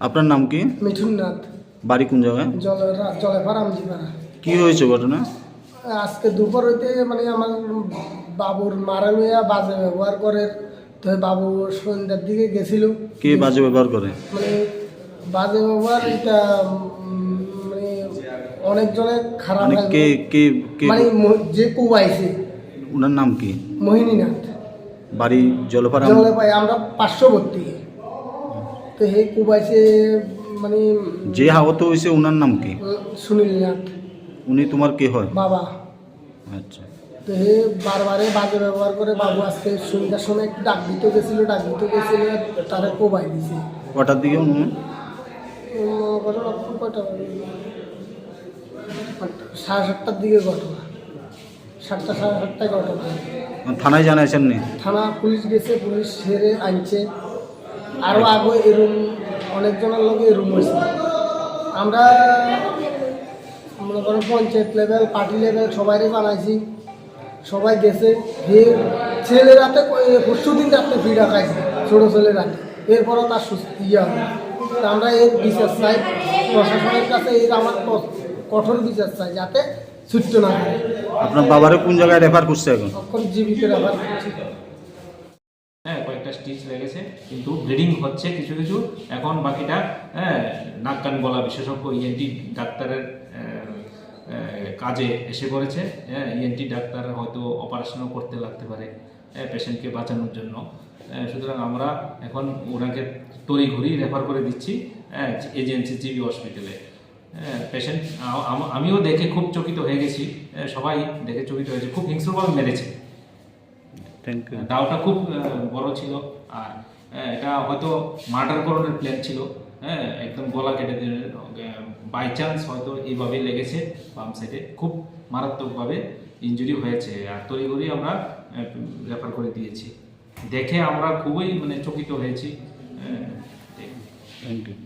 আপনার নাম কি? মিঠুন নাথ বাড়ি কোন জায়গায়? জলে জলে পারামজিপাড়া কি হয়েছে ঘটনা? আজকে দুপুর হইতে মানে আমার বাবুর মারা মেয়া বাজে ব্যবহার করে তো বাবু সন্ধ্যার দিকে গেছিল। কে বাজে ব্যবহার করে? মানে বাজে ব্যবহার এটা মানে অনেকজনে খারাপ মানে কে কে কে? মানে যে কুবাইছে ওনার নাম কি? মোহিনীনাথ। বাড়ি জলপাড়া জলে পাই আমরা পার্শ্ববর্তী। তো হে কুবাইছে মানে যে আহত হয়েছে ওনার নাম কি? সুনীল নাথ। উনি তোমার কে হয়? বাবা। আচ্ছা। তো হে বারবারে বাজে ব্যবহার করে বাবু আজকে সন্ধ্যার সময় একটু ডাক দিতে গেছিল ডাক দিতে গেছিল তারা কোবাই দিছে। কটার দিকে উনি? বাজে? সাড়ে সাতটার দিকে ঘটনা। সাতটা সাড়ে সাতটায় ঘটনা। থানায় জানাইছেন নি? থানা পুলিশ গেছে পুলিশ সেরে আনছে। আরও আগে এরম অনেকজনের লোক এরম হয়েছে। আমরা মনে করেন পঞ্চায়েত লেভেল পার্টি লেভেল সবাইরে বানাইছি। সবাই গেছে হে ছেলের হাতে পরশু দিন রাত্রে ফিরে খাইছে ছোটো ছেলের হাতে এরপরও তার সুস্থ ইয়ে হবে তা আমরা এর বিচার চাই। প্রশাসনের কাছে এর আমার কঠোর বিচার চাই যাতে ছুট্ট না হয়। আপনার বাবারে কোন জায়গায় রেফার করছে এখন? জীবিত ব্যবহার করছি। স্টিচ লেগেছে কিন্তু ব্লিডিং হচ্ছে কিছু কিছু। এখন বাকিটা হ্যাঁ নাক কান গলা বিশেষজ্ঞ ইএনটি ডাক্তারের আহ, আহ, কাজে এসে পড়েছে। হ্যাঁ ইএনটি ডাক্তার হয়তো অপারেশনও করতে লাগতে পারে হ্যাঁ পেশেন্টকে বাঁচানোর জন্য। হ্যাঁ, সুতরাং আমরা এখন ওনাকে তড়িঘড়ি রেফার করে দিচ্ছি হ্যাঁ এজেন্সি জিবি হসপিটালে পেশেন্ট আমিও দেখে খুব চকিত হয়ে গেছি। হ্যাঁ, সবাই দেখে চকিত হয়েছে খুব হিংস্রভাবে মেরেছে। থ্যাংক ইউ দাওটা খুব বড় ছিল। আর এটা হয়তো মার্ডার করণের প্ল্যান ছিল। হ্যাঁ একদম গলা কেটে দিয়ে বাই চান্স হয়তো এইভাবে লেগেছে বাম সাইডে খুব মারাত্মকভাবে ইঞ্জুরি হয়েছে। আর তড়িঘড়ি আমরা রেফার করে দিয়েছি। দেখে আমরা খুবই মানে চকিত হয়েছি। Thank you